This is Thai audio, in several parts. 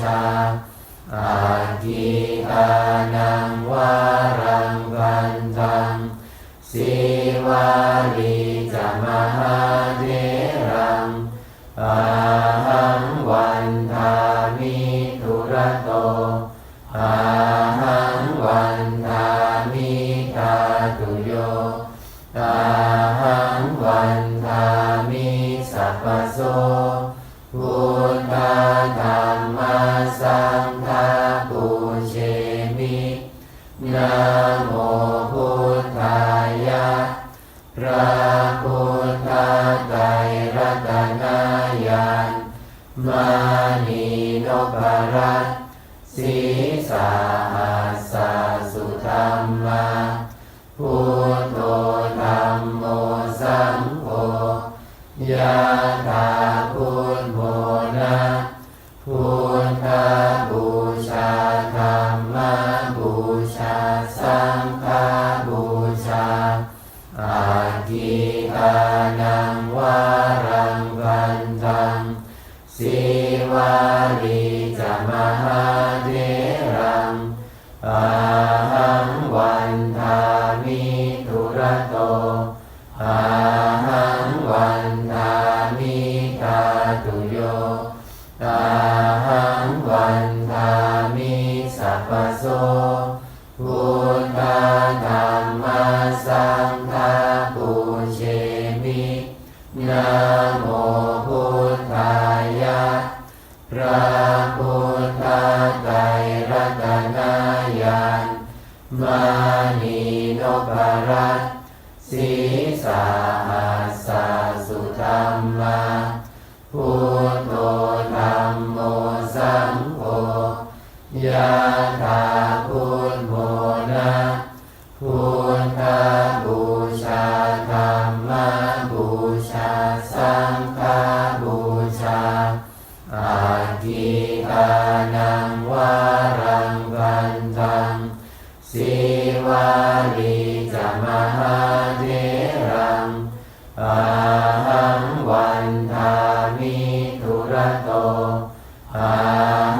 ชาอาทิตานังวารังกันตังสีวาลีจมหาเทรังอาหังวันทามิทุระโตอาหังวันทามิตาตุ ตนายานมานีนพรัตสีสา อาหังวันทามิตาตุโยอาหังวันทามิสัพพโสพุทธาธรรมสังฆาปุเชมินะโมพุทธายะพระพุทธไตรรัตนายานมานีนพรัตน์ สีสา อาหังวันทามิทุระโตอา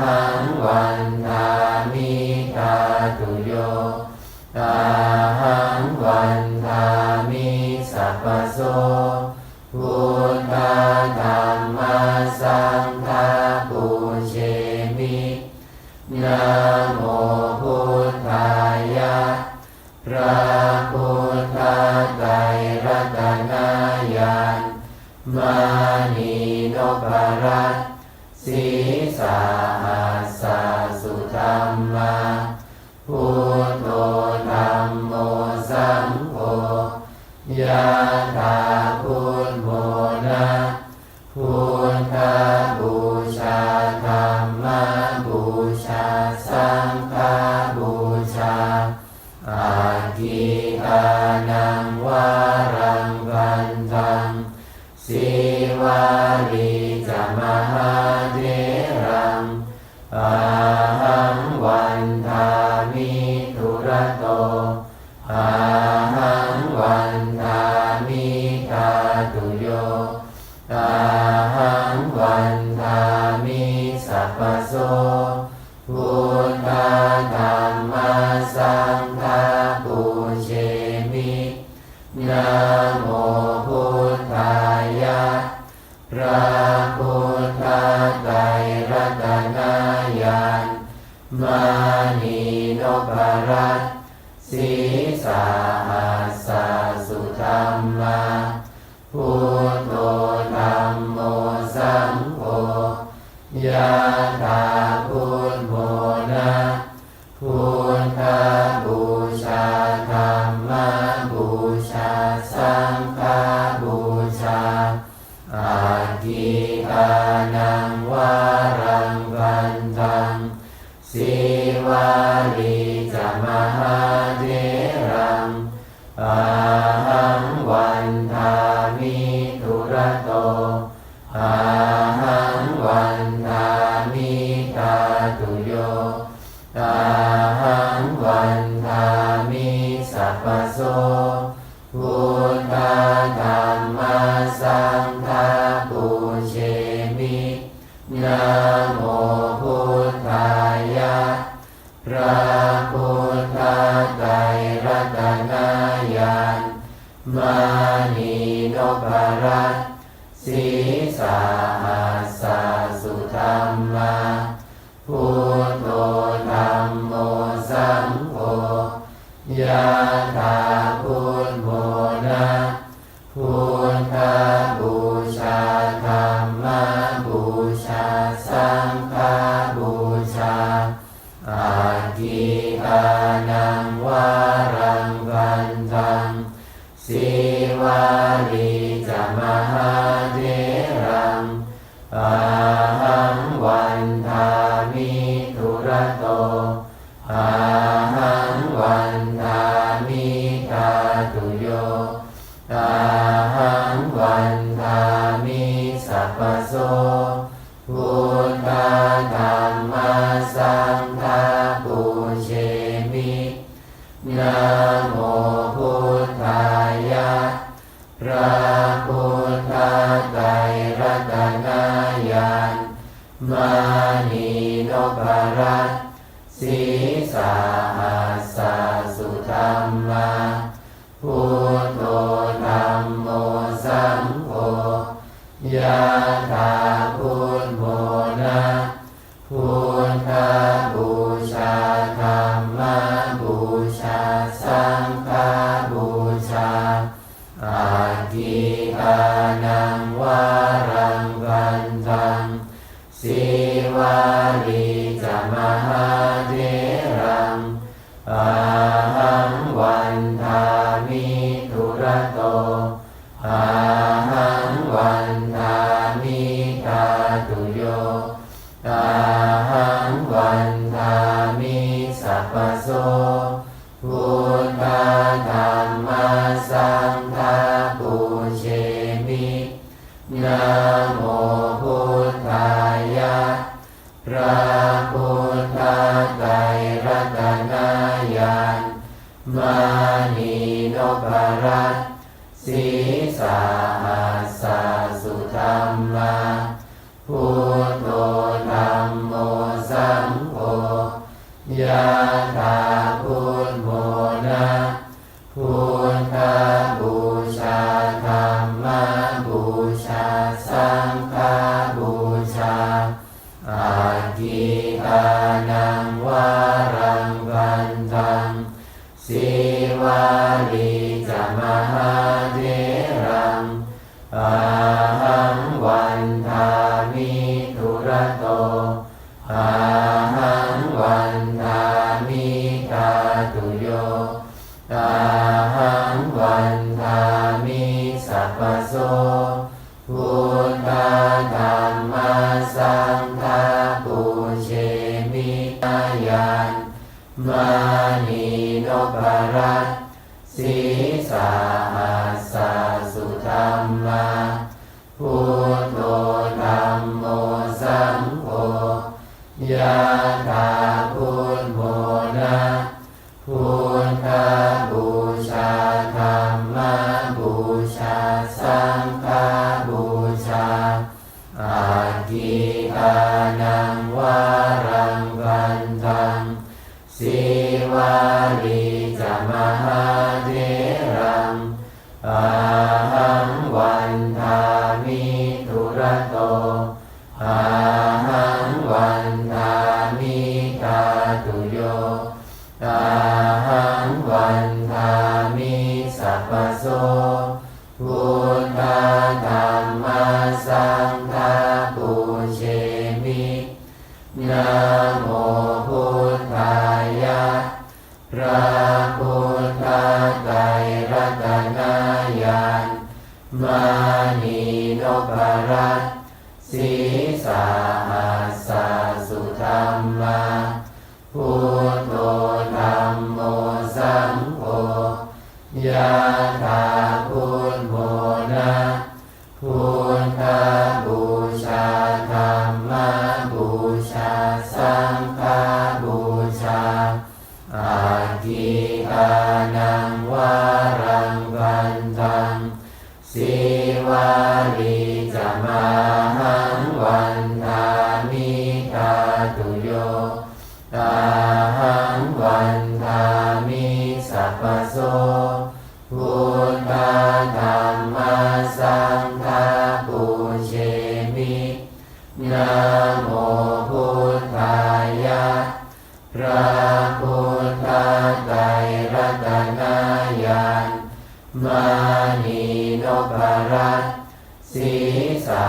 หังวันทามิตาตุโยอาหังวันทามิสัพพโสพุทธาธรรมสังฆาปุเชมินะโม วาลีจะมหาเทรังอาหังวันทามิทุระโตอาหังวันทามิตาตุโยอาหังวันทามิสัพพโสพุทธา ธรรมาพุทโธธรรมโมสังโฆยะถาพุทโมนะพุทธาบูชาธรรมบูชาสังฆบูชาอาทิตานังวา ปรัตสีสา ไตรรัตนายานมานีนพรัตศีสา ระโตอา มานีนพรัตสีสาหัสสุธา มิทุระโตา พุทธไตรรัตนายานมานีนพรัตศีสา